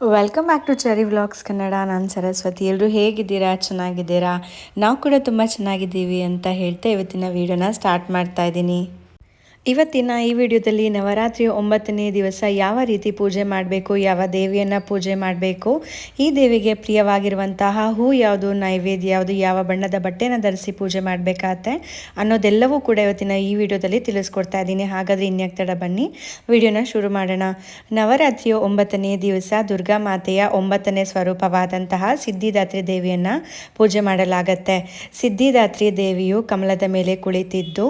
Welcome back to Cheri vlogs Kannada ನಾನು ಸರಸ್ವತಿ. ಎಲ್ಲರೂ ಹೇಗಿದ್ದೀರಾ? ಚೆನ್ನಾಗಿದ್ದೀರಾ? ನಾವು ಕೂಡ ತುಂಬ ಚೆನ್ನಾಗಿದ್ದೀವಿ ಅಂತ ಹೇಳ್ತಾ ಇವತ್ತಿನ ವೀಡಿಯೋನ ಸ್ಟಾರ್ಟ್ ಮಾಡ್ತಾ ಇದ್ದೀನಿ. ಇವತ್ತಿನ ಈ ವಿಡಿಯೋದಲ್ಲಿ ನವರಾತ್ರಿಯ ಒಂಬತ್ತನೇ ದಿವಸ ಯಾವ ರೀತಿ ಪೂಜೆ ಮಾಡಬೇಕು, ಯಾವ ದೇವಿಯನ್ನು ಪೂಜೆ ಮಾಡಬೇಕು, ಈ ದೇವಿಗೆ ಪ್ರಿಯವಾಗಿರುವಂತಹ ಹೂ ಯಾವುದು, ನೈವೇದ್ಯ ಯಾವುದು, ಯಾವ ಬಣ್ಣದ ಬಟ್ಟೆನ ಧರಿಸಿ ಪೂಜೆ ಮಾಡಬೇಕಾಗತ್ತೆ ಅನ್ನೋದೆಲ್ಲವೂ ಕೂಡ ಇವತ್ತಿನ ಈ ವಿಡಿಯೋದಲ್ಲಿ ತಿಳಿಸ್ಕೊಡ್ತಾ ಇದ್ದೀನಿ. ಹಾಗಾದರೆ ಇನ್ಯಾಕ್ ತಡ ಬನ್ನಿ, ವಿಡಿಯೋನ ಶುರು ಮಾಡೋಣ. ನವರಾತ್ರಿಯ ಒಂಬತ್ತನೇ ದಿವಸ ದುರ್ಗಾ ಮಾತೆಯ ಒಂಬತ್ತನೇ ಸ್ವರೂಪವಾದಂತಹ ಸಿದ್ಧಿದಾತ್ರಿ ದೇವಿಯನ್ನು ಪೂಜೆ ಮಾಡಲಾಗತ್ತೆ. ಸಿದ್ಧಿದಾತ್ರಿ ದೇವಿಯು ಕಮಲದ ಮೇಲೆ ಕುಳಿತಿದ್ದು,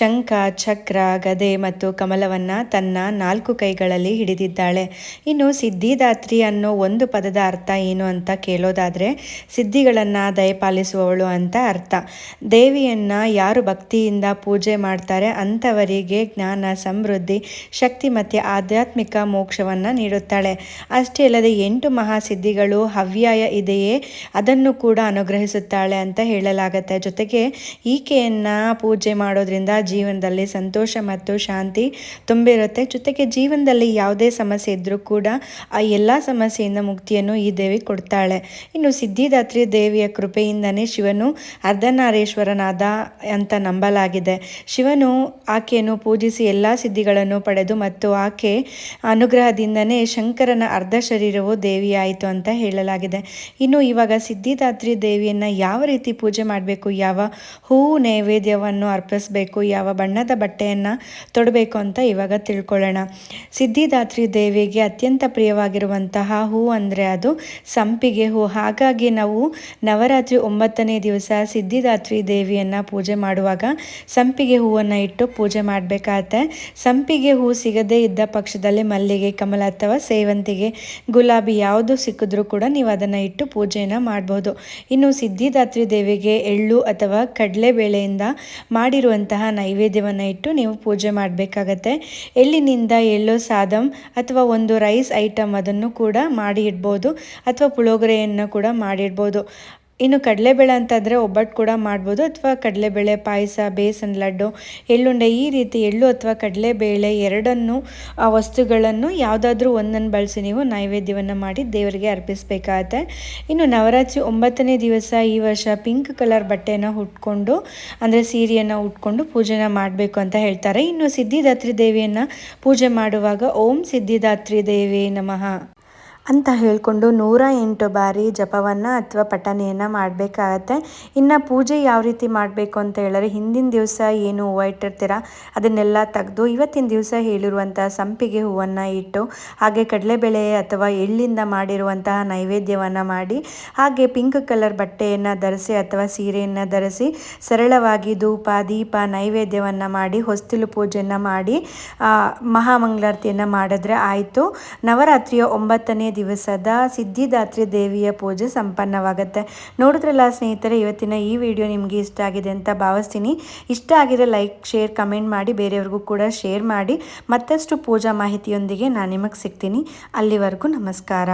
ಶಂಖ, ಚಕ್ರ ಗದೆ ಮತ್ತು ಕಮಲವನ್ನು ತನ್ನ ನಾಲ್ಕು ಕೈಗಳಲ್ಲಿ ಹಿಡಿದಿದ್ದಾಳೆ. ಇನ್ನು ಸಿದ್ಧಿದಾತ್ರಿ ಅನ್ನೋ ಒಂದು ಪದದ ಅರ್ಥ ಏನು ಅಂತ ಕೇಳೋದಾದರೆ, ಸಿದ್ಧಿಗಳನ್ನು ದಯಪಾಲಿಸುವವಳು ಅಂತ ಅರ್ಥ. ದೇವಿಯನ್ನು ಯಾರು ಭಕ್ತಿಯಿಂದ ಪೂಜೆ ಮಾಡ್ತಾರೆ ಅಂಥವರಿಗೆ ಜ್ಞಾನ, ಸಮೃದ್ಧಿ, ಶಕ್ತಿ ಮತ್ತು ಆಧ್ಯಾತ್ಮಿಕ ಮೋಕ್ಷವನ್ನು ನೀಡುತ್ತಾಳೆ. ಅಷ್ಟೇ ಅಲ್ಲದೆ ಎಂಟು ಮಹಾಸಿದ್ಧಿಗಳು ಹವ್ಯಾಯ ಇದೆಯೇ, ಅದನ್ನು ಕೂಡ ಅನುಗ್ರಹಿಸುತ್ತಾಳೆ ಅಂತ ಹೇಳಲಾಗುತ್ತೆ. ಜೊತೆಗೆ ಈಕೆಯನ್ನು ಪೂಜೆ ಮಾಡೋದ್ರಿಂದ ಜೀವನದಲ್ಲಿ ಸಂತೋಷ ಮತ್ತು ಶಾಂತಿ ತುಂಬಿರುತ್ತೆ. ಜೊತೆಗೆ ಜೀವನದಲ್ಲಿ ಯಾವುದೇ ಸಮಸ್ಯೆ ಇದ್ದರೂ ಕೂಡ ಆ ಎಲ್ಲ ಸಮಸ್ಯೆಯಿಂದ ಮುಕ್ತಿಯನ್ನು ಈ ದೇವಿ ಕೊಡ್ತಾಳೆ. ಇನ್ನು ಸಿದ್ಧಿದಾತ್ರಿ ದೇವಿಯ ಕೃಪೆಯಿಂದನೇ ಶಿವನು ಅರ್ಧನಾರೇಶ್ವರನಾದ ಅಂತ ನಂಬಲಾಗಿದೆ. ಶಿವನು ಆಕೆಯನ್ನು ಪೂಜಿಸಿ ಎಲ್ಲ ಸಿದ್ಧಿಗಳನ್ನು ಪಡೆದು ಮತ್ತು ಆಕೆ ಅನುಗ್ರಹದಿಂದನೇ ಶಂಕರನ ಅರ್ಧ ಶರೀರವು ದೇವಿಯಾಯಿತು ಅಂತ ಹೇಳಲಾಗಿದೆ. ಇನ್ನು ಇವಾಗ ಸಿದ್ಧಿದಾತ್ರಿ ದೇವಿಯನ್ನು ಯಾವ ರೀತಿ ಪೂಜೆ ಮಾಡಬೇಕು, ಯಾವ ಹೂವು ನೈವೇದ್ಯವನ್ನು ಅರ್ಪಿಸಬೇಕು, ಯಾವ ಬಣ್ಣದ ಬಟ್ಟೆಯನ್ನು ತೊಡಬೇಕು ಅಂತ ಇವಾಗ ತಿಳ್ಕೊಳ್ಳೋಣ. ಸಿದ್ಧಿದಾತ್ರಿ ದೇವಿಗೆ ಅತ್ಯಂತ ಪ್ರಿಯವಾಗಿರುವಂತಹ ಹೂ ಅಂದರೆ ಅದು ಸಂಪಿಗೆ ಹೂ. ಹಾಗಾಗಿ ನಾವು ನವರಾತ್ರಿ ಒಂಬತ್ತನೇ ದಿವಸ ಸಿದ್ಧಿದಾತ್ರಿ ದೇವಿಯನ್ನು ಪೂಜೆ ಮಾಡುವಾಗ ಸಂಪಿಗೆ ಹೂವನ್ನು ಇಟ್ಟು ಪೂಜೆ ಮಾಡಬೇಕಾಗತ್ತೆ. ಸಂಪಿಗೆ ಹೂ ಸಿಗದೇ ಇದ್ದ ಪಕ್ಷದಲ್ಲಿ ಮಲ್ಲಿಗೆ, ಕಮಲ ಅಥವಾ ಸೇವಂತಿಗೆ, ಗುಲಾಬಿ ಯಾವುದು ಸಿಕ್ಕಿದ್ರೂ ಕೂಡ ನೀವು ಅದನ್ನು ಇಟ್ಟು ಪೂಜೆಯನ್ನು ಮಾಡ್ಬೋದು. ಇನ್ನು ಸಿದ್ಧಿದಾತ್ರಿ ದೇವಿಗೆ ಎಳ್ಳು ಅಥವಾ ಕಡಲೆಬೇಳೆಯಿಂದ ಮಾಡಿರುವಂತಹ ನೈವೇದ್ಯವನ್ನು ಇಟ್ಟು ನೀವು ಪೂಜೆ ಮಾಡಬೇಕಾಗತ್ತೆ. ಎಳ್ಳಿನಿಂದ ಎಳ್ಳು ಸಾದಂ ಅಥವಾ ಒಂದು ರೈಸ್ ಐಟಮ್ ಅದನ್ನು ಕೂಡ ಮಾಡಿ ಇಡ್ಬೋದು ಅಥವಾ ಪುಳೋಗ್ರೆಯನ್ನು ಕೂಡ ಮಾಡಿಡ್ಬೋದು. ಇನ್ನು ಕಡಲೆಬೇಳೆ ಅಂತಂದರೆ ಒಬ್ಬಟ್ಟು ಕೂಡ ಮಾಡ್ಬೋದು ಅಥವಾ ಕಡಲೆಬೇಳೆ, ಪಾಯಸ, ಬೇಸನ್, ಲಡ್ಡು, ಎಳ್ಳುಂಡೆ ಈ ರೀತಿ ಎಳ್ಳು ಅಥವಾ ಕಡಲೆಬೇಳೆ ಎರಡನ್ನು, ಆ ವಸ್ತುಗಳನ್ನು ಯಾವುದಾದ್ರೂ ಒಂದನ್ನು ಬಳಸಿ ನೀವು ನೈವೇದ್ಯವನ್ನು ಮಾಡಿ ದೇವರಿಗೆ ಅರ್ಪಿಸಬೇಕಾಗತ್ತೆ. ಇನ್ನು ನವರಾತ್ರಿ ಒಂಬತ್ತನೇ ದಿವಸ ಈ ವರ್ಷ ಪಿಂಕ್ ಕಲರ್ ಬಟ್ಟೆಯನ್ನು ಉಟ್ಕೊಂಡು, ಅಂದರೆ ಸೀರೆಯನ್ನು ಉಟ್ಕೊಂಡು ಪೂಜೆನ ಮಾಡಬೇಕು ಅಂತ ಹೇಳ್ತಾರೆ. ಇನ್ನು ಸಿದ್ಧಿದಾತ್ರಿ ದೇವಿಯನ್ನು ಪೂಜೆ ಮಾಡುವಾಗ ಓಂ ಸಿದ್ಧಿದಾತ್ರಿ ದೇವಿ ನಮಃ. ಅಂತ ಹೇಳಿಕೊಂಡು ನೂರ ಎಂಟು ಬಾರಿ ಜಪವನ್ನು ಅಥವಾ ಪಠನೆಯನ್ನು ಮಾಡಬೇಕಾಗತ್ತೆ. ಇನ್ನು ಪೂಜೆ ಯಾವ ರೀತಿ ಮಾಡಬೇಕು ಅಂತ ಹೇಳಿದ್ರೆ ಹಿಂದಿನ ದಿವಸ ಏನು ಹೂವು ಇಟ್ಟಿರ್ತೀರ ಅದನ್ನೆಲ್ಲ ತೆಗೆದು ಇವತ್ತಿನ ದಿವಸ ಹೇಳಿರುವಂಥ ಸಂಪಿಗೆ ಹೂವನ್ನು ಇಟ್ಟು ಹಾಗೆ ಕಡಲೆಬೇಳೆ ಅಥವಾ ಎಳ್ಳಿಂದ ಮಾಡಿರುವಂತಹ ನೈವೇದ್ಯವನ್ನು ಮಾಡಿ ಹಾಗೆ ಪಿಂಕ್ ಕಲರ್ ಬಟ್ಟೆಯನ್ನು ಧರಿಸಿ ಅಥವಾ ಸೀರೆಯನ್ನು ಧರಿಸಿ ಸರಳವಾಗಿ ಧೂಪ, ದೀಪ, ನೈವೇದ್ಯವನ್ನು ಮಾಡಿ ಹೊಸ್ತಿಲು ಪೂಜೆಯನ್ನು ಮಾಡಿ ಮಹಾಮಂಗಳಾರತಿಯನ್ನು ಮಾಡಿದ್ರೆ ಆಯಿತು. ನವರಾತ್ರಿಯ ಒಂಬತ್ತನೇ ದಿವಸದ ಸಿದ್ಧಿದಾತ್ರಿ ದೇವಿಯ ಪೂಜೆ ಸಂಪನ್ನವಾಗುತ್ತೆ. ನೋಡಿದ್ರಲ್ಲ ಸ್ನೇಹಿತರೆ, ಇವತ್ತಿನ ಈ ವಿಡಿಯೋ ನಿಮಗೆ ಇಷ್ಟ ಆಗಿದೆ ಅಂತ ಭಾವಿಸ್ತೀನಿ. ಇಷ್ಟ ಆಗಿರೋ ಲೈಕ್, ಶೇರ್, ಕಮೆಂಟ್ ಮಾಡಿ, ಬೇರೆಯವ್ರಿಗೂ ಕೂಡ ಶೇರ್ ಮಾಡಿ. ಮತ್ತಷ್ಟು ಪೂಜಾ ಮಾಹಿತಿಯೊಂದಿಗೆ ನಾನು ನಿಮಗೆ ಸಿಗ್ತೀನಿ. ಅಲ್ಲಿವರೆಗೂ ನಮಸ್ಕಾರ.